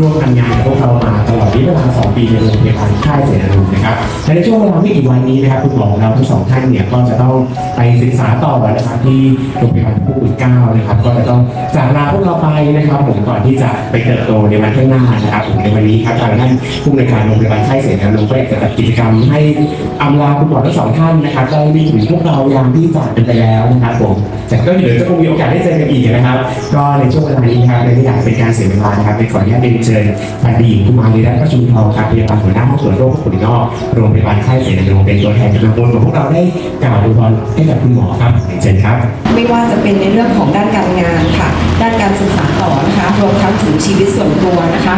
ร่วมทำงานกับพวกเรามาตลอดระยะเวลา2ปีในโรงพยาบาลค่ายเสนานุนะครับและในช่วงเวลาไม่กี่วันนี้นะครับคุณหมอของเราทั้งสองท่านเนี่ยก็จะต้องไปศึกษาต่อนะครับที่โรงพยาบาลผู้ป่วยเก้านะครับก็จะต้องจากลาพวกเราไปนะครับผมก่อนที่จะไปเติบโตในวันข้างหน้านะครับผมในวันนี้ครับทางท่านผู้ในการโรงพยาบาลค่ายเสนานุก็อยากจะจัดกิจกรรมให้อำลาคุณหมอทั้งสองท่านนะครับได้มีถึงพวกเรายามที่จากกันไปแล้วนะครับผมแต่ก็เดี๋ยวจะคงมีโอกาสได้เจอกันอีกนะครับ ก็ในช่วงเวลานี้ครับไม่อยากเป็นการเสียเวลานะครับในขออนุญาตเรียนเชิญพันดีหญิงกุมารีรัตน์ประชุมทองครับพยาบาลหัวหน้าห้องตรวจโรคผู้ป่วยนอกโรงพยาบาลค่ายเสนานุเป็นตัวแทนจำนวนคนของพวกเราได้กล่าวอวยพรให้กับคุณหมอครับเชิญครับ ไม่ว่าจะเป็นในเรื่องของด้านการงานค่ะ ด้านการศึกษาต่อนะคะรวมทั้งถึงชีวิตส่วนตัวนะคะ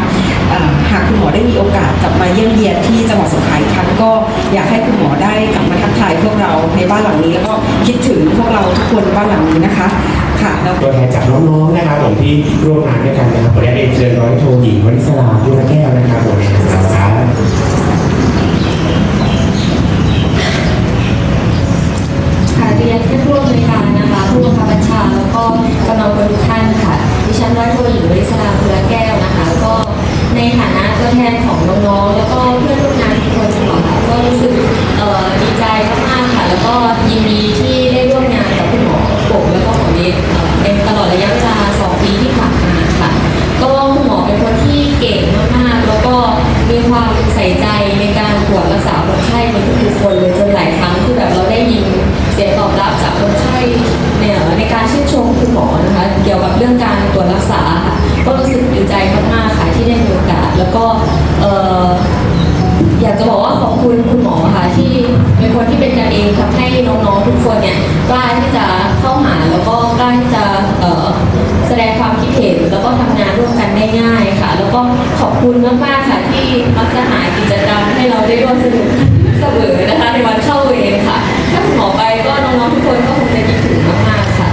เอ่อหากคุณหมอได้มีโอกาสกลับมาเยี่ยมเยียนที่จังหวัดสงขลาอีกครั้งก็อยากให้คุณหมอได้กลับมาทักทายพวกเราในบ้านหลังนี้แล้วก็คิดถึงพวกเราทุกคนบ้านหลังนี้นะคะค่ะแล้วตัวแทนจากน้องๆนะครับผมที่ร่วมงานด้วยกันนะครับขออนุญาตเรียนเชิญร้อยโทหญิงวริศราพุทธแก้วนะครับผมครับค่ะเรียนท่านผู้อำนวยการนะคะผู้บังคับบัญชาแล้วก็กำลังพลทุกท่านค่ะดิฉันร้อยโทหญิงวริศราภูระแก้วนะคะ ก็ในฐานะตัวแทนของน้องๆแล้วก็เพื่อนร่วมงานทุกคนค่ะก็รู้สึกดีใจ แล้วก็ออยากจะบอกว่าขอบคุณคุณหมอค่ะที่เป็นคนที่เป็นกันเองทำให้น้องๆทุกคนเนี่ยกล้าที่จะเข้าหาแล้วก็กล้าที่จะแสดงความคิดเห็นแล้วก็ทำงานร่วมกันได้ง่ายค่ะ แล้วก็ขอบคุณมากๆค่ะที่มักจะหากิจกรรมให้เราได้ร่วมสนุกเสมอนะคะในวันเข้าเวรค่ะ ถ้าคุณหมอไปก็น้องๆทุกคนก็คงจะคิดถึงมากๆค่ะ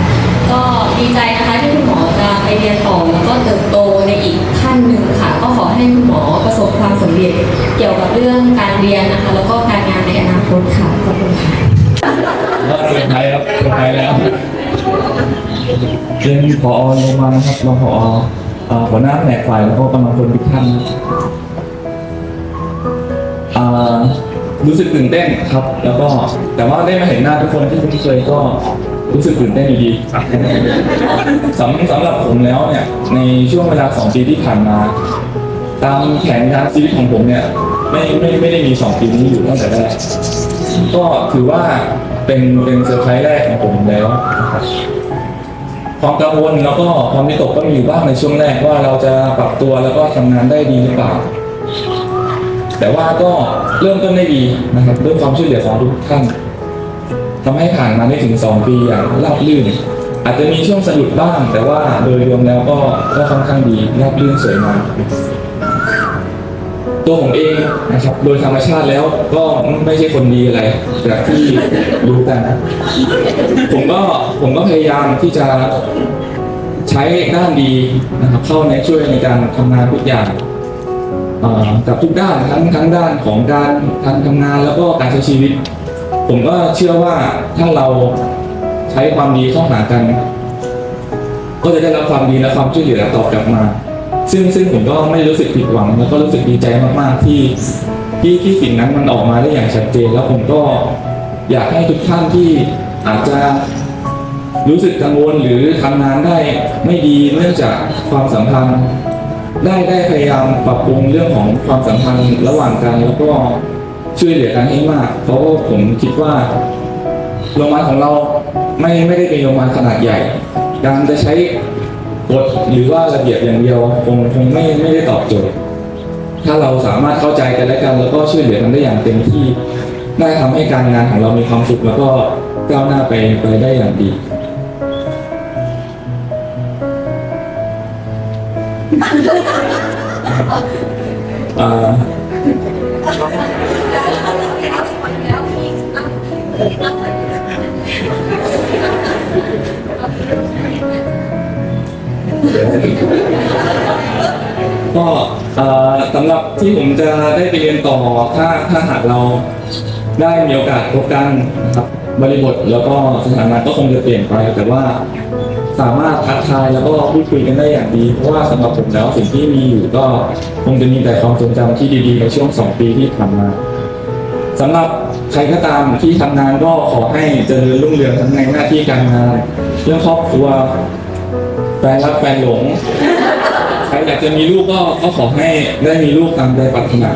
ก็ดีใจนะคะที่คุณหมอจะไปเรียนต่อแล้วก็เติบโตในอีกขั้นหนึ่งค่ะ ก็ขอให้คุณหมอประสบความสำเร็จเกี่ยวกับเรื่องการเรียนนะคะ แล้วก็การงานในอนาคตค่ะขอบคุณค่ะก็เซอร์ไพรส์ครับเซอร์ไพรส์แล้วเป็นผอโรงพยาบาลนะครับรองผอเอ่อหัวหน้าแผนกฝ่ายแล้วก็กำลังพลทุกท่านอ่ารู้สึกตื่นเต้นครับ แล้วก็แต่ว่าได้มาเห็นหน้าทุกคนที่คุ้นเคยก็ รู้สึกตื่นเต้นอยู่ดีสำสำหรับผมแล้วเนี่ย ในช่วงเวลาสองปีที่ผ่านมา ตามแผนการชีวิตของผมเนี่ย ไม่ไม่ไม่ได้มีสองปีนี้อยู่ตั้งแต่แรกก็ถือว่าเป็นเป็นเซอร์ไพรส์แรกของผมแล้วนะครับความกังวลแล้วก็ความวิตกก็มีอยู่บ้างในช่วงแรกว่าเราจะปรับตัวแล้วก็ทำงานได้ดีหรือเปล่า แต่ว่าก็เริ่มต้นได้ดีนะครับด้วยความช่วยเหลือของทุกท่าน ทำให้ผ่านมาได้ถึง 2 ปีอย่างราบรื่น อาจจะมีช่วงสะดุดบ้าง แต่ว่าโดยรวมแล้วก็ก็ค่อนข้างดีราบรื่นสวยงามตัวผมเองนะครับโดยธรรมชาติแล้วก็ไม่ใช่คนดีอะไรแบบที่รู้กันนะผมก็ผมก็พยายามที่จะใช้ด้านดีนะครับเข้าในช่วยในการทำงานทุกอย่างกับทุกด้านทั้งทั้งด้านของการการทำงานแล้วก็การใช้ชีวิต ผมก็เชื่อว่าถ้าเราใช้ความดีเข้าหากัน ก็จะได้รับความดีและความช่วยเหลือตอบกลับมา ซึ่งซึ่งผมก็ไม่รู้สึกผิดหวัง แล้วก็รู้สึกดีใจมากๆที่ที่ที่สิ่งนั้นมันออกมาได้อย่างชัดเจน แล้วผมก็อยากให้ทุกท่านที่อาจจะรู้สึกกังวลหรือทำงานได้ไม่ดีเนื่องจากความสัมพันธ์ ได้ได้พยายามปรับปรุงเรื่องของความสัมพันธ์ระหว่างกันแล้วก็ ช่วยเหลือกันให้มาก เพราะว่าผมคิดว่าโรงพยาบาลของเราไม่ไม่ได้เป็นโรงพยาบาลขนาดใหญ่ การจะใช้กฎหรือว่าระเบียบอย่างเดียวคงคงไม่ไม่ได้ตอบโจทย์ ถ้าเราสามารถเข้าใจกันและกันแล้วก็ช่วยเหลือกันได้อย่างเต็มที่ได้ทำให้การงานของเรามีความสุขแล้วก็ก้าวหน้าไปไปได้อย่างดีอ่า ก็เอ่อสำหรับที่ผมจะได้ไปเรียนต่อถ้าถ้าหากเราได้มีโอกาสพบกันครับบริบทแล้วก็สถานะก็คงจะเปลี่ยนไป แต่ว่าสามารถทักทายแล้วก็พูดคุยกันได้อย่างดี เพราะว่าสำหรับผมแล้วสิ่งที่มีอยู่ก็คงจะมีแต่ความทรงจำที่ดีๆในช่วงสองปีที่ผ่านมาสำหรับ ใครก็ตามที่ทำงานก็ขอให้เจริญรุ่งเรืองทั้งในหน้าที่การงาน เรื่องครอบครัวแฟนรักแฟนหลงใครอยากจะมีลูกก็ก็ขอให้ได้มีลูกตามใจปรารถนา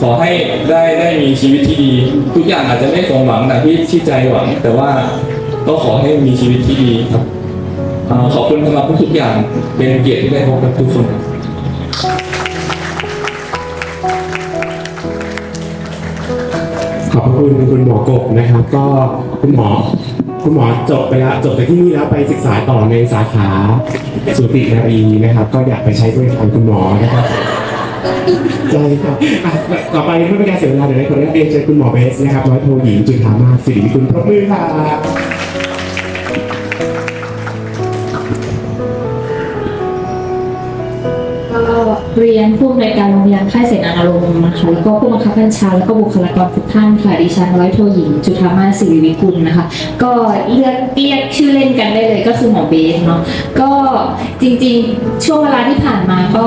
ขอให้ได้ได้มีชีวิตที่ดี ทุกอย่างอาจจะไม่สมหวังแต่ที่ที่ใจหวัง แต่ว่าก็ขอให้มีชีวิตที่ดีครับขอบคุณสำหรับทุกๆอย่างเป็นเกียรติที่ได้พบกับทุกคนครับ อบพระคุณคุณหมอกบนะครับ ก็คุณหมอคุณหมอจบไปแล้วจบจากที่นี่แล้วไปศึกษาต่อในสาขาสูตินารีนะครับ ก็อยากไปใช้บริการคุณหมอนะครับใช่ครับอะต่อไปไม่เป็นการเสียเวลาเดี๋ยวในคนแรกเรียนเชิญคุณหมอเบสนะครับร้อยโทหญิงจุฑามาศสิริคุณพรบมือครับ เรียนผู้อำนวยการโรงเรียนค่ายเสนาอารมณ์นะคะแล้วก็ผู้บังคับบัญชาแล้วก็บุคลากรทุกท่านค่ะดิฉันร้อยโทหญิง จุธามาศิริวิกุลนะคะ ก็เรียกเรียกชื่อเล่นกันได้เลยก็คือหมอเบสเนาะก็จริงๆ ช่วงเวลาที่ผ่านมาก็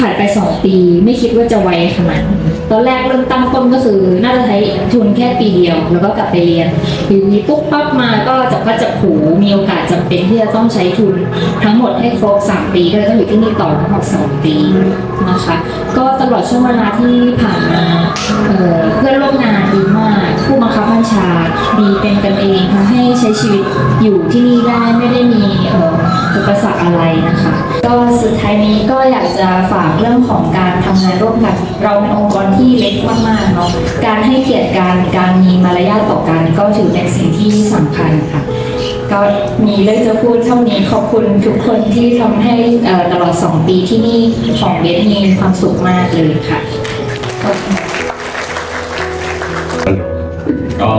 ผ่านไปสองปี ไม่คิดว่าจะไวขนาดตอนแรกเริ่มตั้งต้นก็คือน่าจะใช้ทุนแค่ปีเดียว แล้วก็กลับไปเรียนอยู่ดีปุ๊บปั๊บมาก็จับพัดจับผูมีโอกาสจำเป็นที่จะต้องใช้ทุนทั้งหมดให้ครบสามปีก็เลยต้องอยู่ที่นี่ต่อทั้งหมดสองปีนะคะ ก็ตลอดช่วงเวลาที่ผ่านมาเเพื่อนร่วมงานดีมาก ผู้บังคับบัญชาดีเป็นกันเองทำให้ใช้ชีวิตอยู่ที่นี่ได้ไม่ได้มีอุปสรรคอะไรนะคะ ก็สุดท้ายนี้ก็อยากจะฝากเรื่องของการทำงานร่วมกัน เราเป็นองค์กรที่เล็กมากๆเนาะการให้เกียรติกันการมีมารยาทต่อกัน ก็ถือเป็นสิ่งที่สำคัญค่ะก็มีเรื่องจะพูดเท่านี้ขอบคุณทุกคนที่ทำให้เอ่อตลอด 2 ปีที่นี่ของเบสมีความสุขมากเลยค่ะ ก็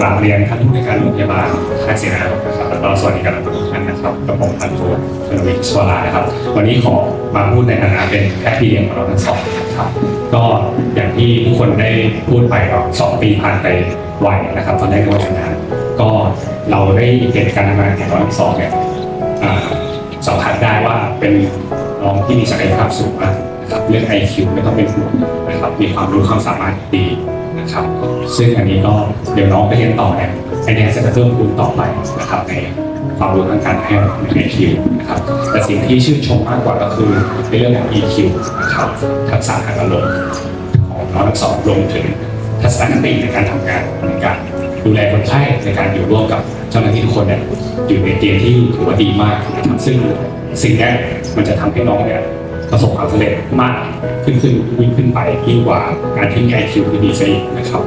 กราบเรียนท่านผู้ในการโรงพยาบาลค่ายเสนานะครับแล้วก็สวัสดีกับทุกท่านนะครับกับผมพันโทชนวิชวลานะครับ วันนี้ขอมาพูดในฐานะเป็นแพทย์พี่เลี้ยงของเราทั้งสองนะครับ ก็อย่างที่ทุกคนได้พูดไปก็สองปีผ่านไปไวนะครับตอนได้ในวันทำงาน ก็เราได้เห็นการทำงานของราทั้งสองเนี่ยสัมผัสได้ว่าเป็นน้องที่มีศักยภาพสูงมากนะครับเรื่อง IQ ไม่ต้องเป็นห่วงนะครับมีความรู้ความสามารถดีนะครับ ซึ่งอันนี้ก็เดี๋ยวน้องไปเรียนต่อเนี่ยไอเนี้ยจะเพิ่มพูนต่อไปนะครับในความรู้ทางการแพทย์ใน IQ นะครับแต่สิ่งที่ชื่นชมมากกว่าก็คือในเรื่องของ EQ นะครับทักษะทางอารมณ์ของน้องทั้งสองรวมถึง ทัศนคติในการทำงานในการดูแลคนไข้ในการอยู่ร่วมกับเจ้าหน้าที่ทุกคนเนี่ยอยู่ในเกณฑ์ที่ถือว่าดีมากนะครับซึ่งสิ่งนี้มันจะทำให้น้องเนี่ยประสบความสำเร็จมากขึ้นขึ้นยิ่งขึ้นไปยิ่งกว่าการที่มี IQ ที่ดีซะอีกนะครับ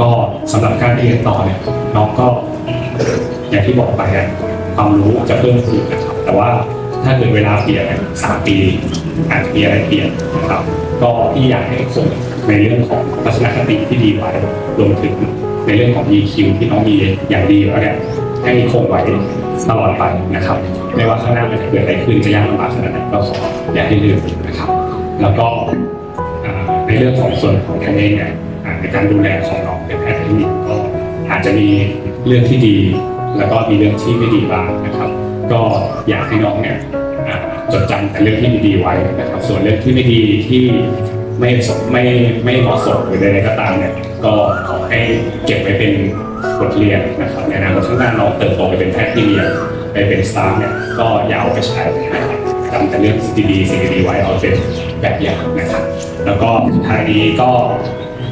ก็สำหรับการเรียนต่อเนี่ยน้องก็อย่างที่บอกไปความรู้จะเพิ่มขึ้นนะครับ แต่ว่า ถ้าเกิดเวลาเปลี่ยนสามปีอาจจะมีอะไรเปลี่ยนนะครับ ก็ที่อยากให้คงในเรื่องของทัศนคติที่ดีไว้รวมถึงในเรื่องของ EQ ที่น้องมีอย่างดีแล้วเนี่ยให้คงไว้ตลอดไปนะครับ ไม่ว่าข้างหน้ามันจะเกิดอะไรขึ้นจะยากลำบากขนาดไหนก็ขออย่าให้ลืมนะครับ แล้วก็ในเรื่องของส่วนของทางเองเนี่ยในการดูแลของน้องเป็นแพทย์คลินิกก็อาจจะมีเรื่องที่ดี แล้วก็มีเรื่องที่ไม่ดีบ้างนะครับ ก็อยากให้น้องเนี่ยจดจำแต่เรื่องที่ดีๆไว้นะครับ ส่วนเรื่องที่ไม่ดีที่ไม่สมไม่ไม่เหมาะสมหรือใดๆก็ตามเนี่ยก็ขอให้เก็บไว้เป็นบทเรียนนะครับในอนาคตข้างหน้าน้องเติบโตไปเป็นแพทย์ที่เรียนไปเป็นสตาฟเนี่ยก็อย่าเอาไปใช้นะครับจำแต่เรื่องดีๆสิ่งดีๆไว้เอาเป็นแบบอย่างนะครับ แล้วก็สุดท้ายนี้ก็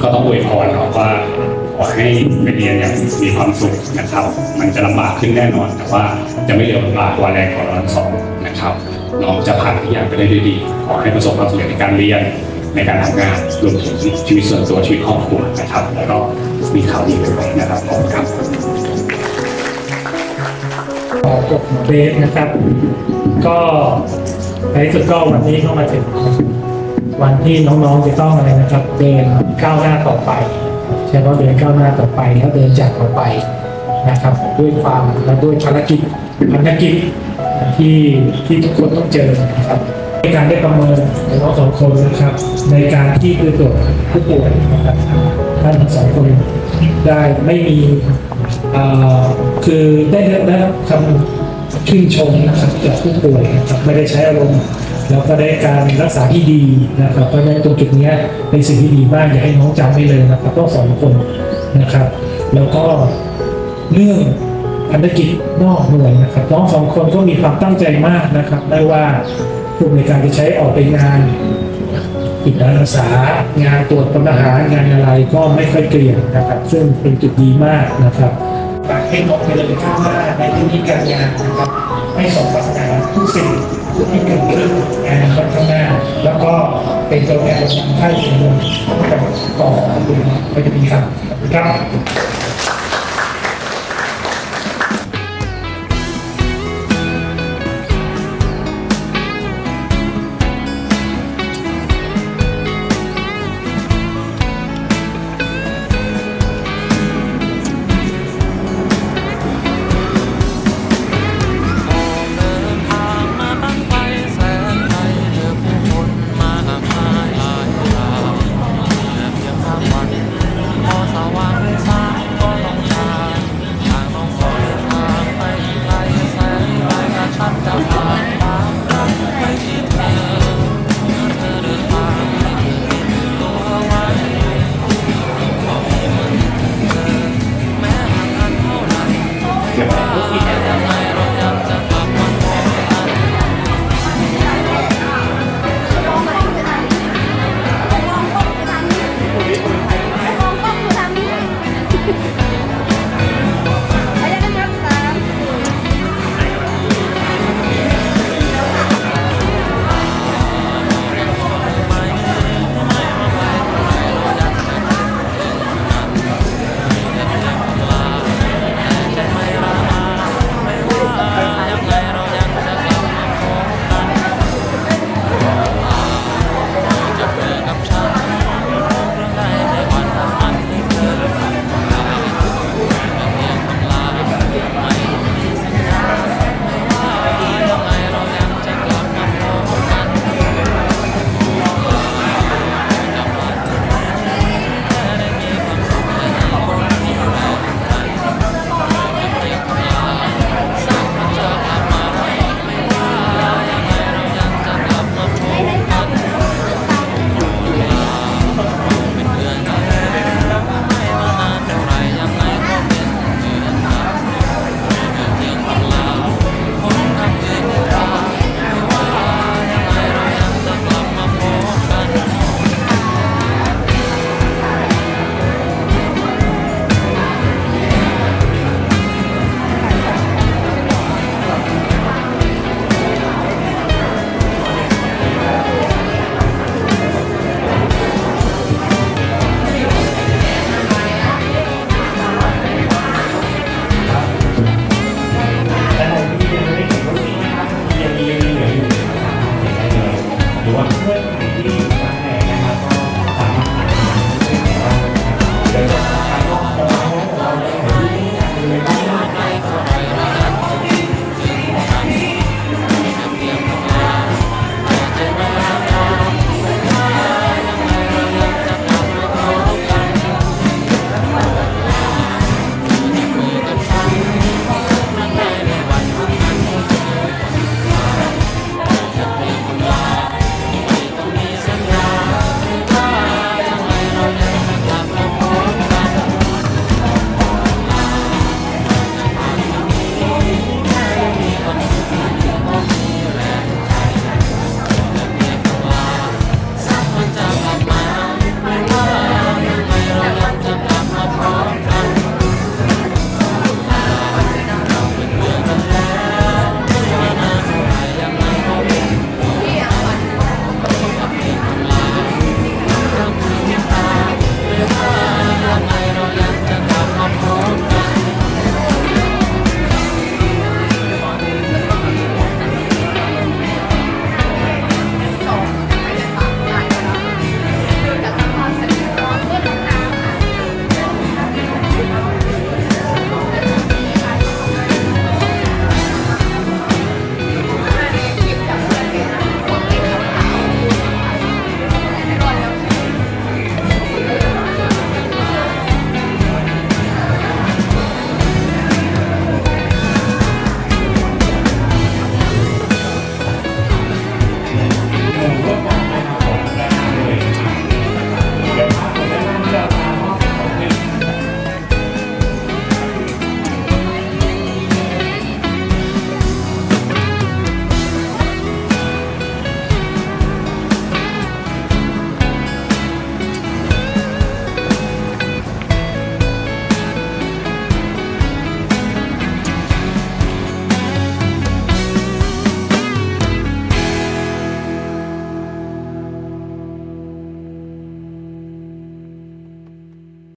ก็ต้องอวยพรเนาะว่าขอให้ไปเรียนอย่างมีความสุขนะครับ มันจะลำบากขึ้นแน่นอน แต่ว่าจะไม่เหลือลำบากกว่าแรงของราทั้งสองนะครับน้องจะผ่านทุกอย่างไปได้ด้วยดีขอให้ประสบความสำเร็จในการเรียนในการทำงานรวมถึงชีวิตส่วนตัวชีวิตครอบครัวนะครับ แล้วก็มีข่าวดีไปนะครับขอบคุณครับขอบหมอเบสนะครับ ก็ในที่สุดก็วันนี้ก็มาถึง วันที่น้องๆจะต้องอะไรนะครับ เดินก้าวหน้าต่อไปใช่ว่าเดินก้าวหน้าต่อไปแล้วเดินจากต่อไปนะครับ ด้วยความและด้วยภารกิจภารกิจที่ที่ทุกคนต้องเจอนะครับในการได้ประเมินน้องสองคนนะครับ ในการที่คือตรวจผู้ป่วยนะครับท่านทั้งสองคนได้ไม่มีเอ่อคือได้ได้รับคำชื่นชมนะครับจากผู้ป่วยนะครับไม่ได้ใช้อารมณ์ แล้วก็ได้การรักษาที่ดีนะครับเพราะฉะนั้นตรงจุดนี้เป็นสิ่งที่ดีมากอยากให้น้องจำไว้เลยนะครับต้องสองคนนะครับ แล้วก็เรื่องภารกิจนอกหน่วยนะครับน้องสองคนก็มีความตั้งใจมากนะครับไม่ว่าผู้ในการจะใช้ออกไปงานจิตอาสางานตรวจปัญหางานอะไรก็ไม่ค่อยเกลี่ยงนะครับ ซึ่งเป็นจุดดีมากนะครับ ให้น้อกไปเลยข้างหน้าในที่นี้การงานนะครับให้ส่งปัญหาทุกสิ่งที่เกิดขึ้นในอนาคตข้างหน้า แล้วก็เป็นตัวแทนของท่านเองกับต่อคุณไปจะมีครับครับ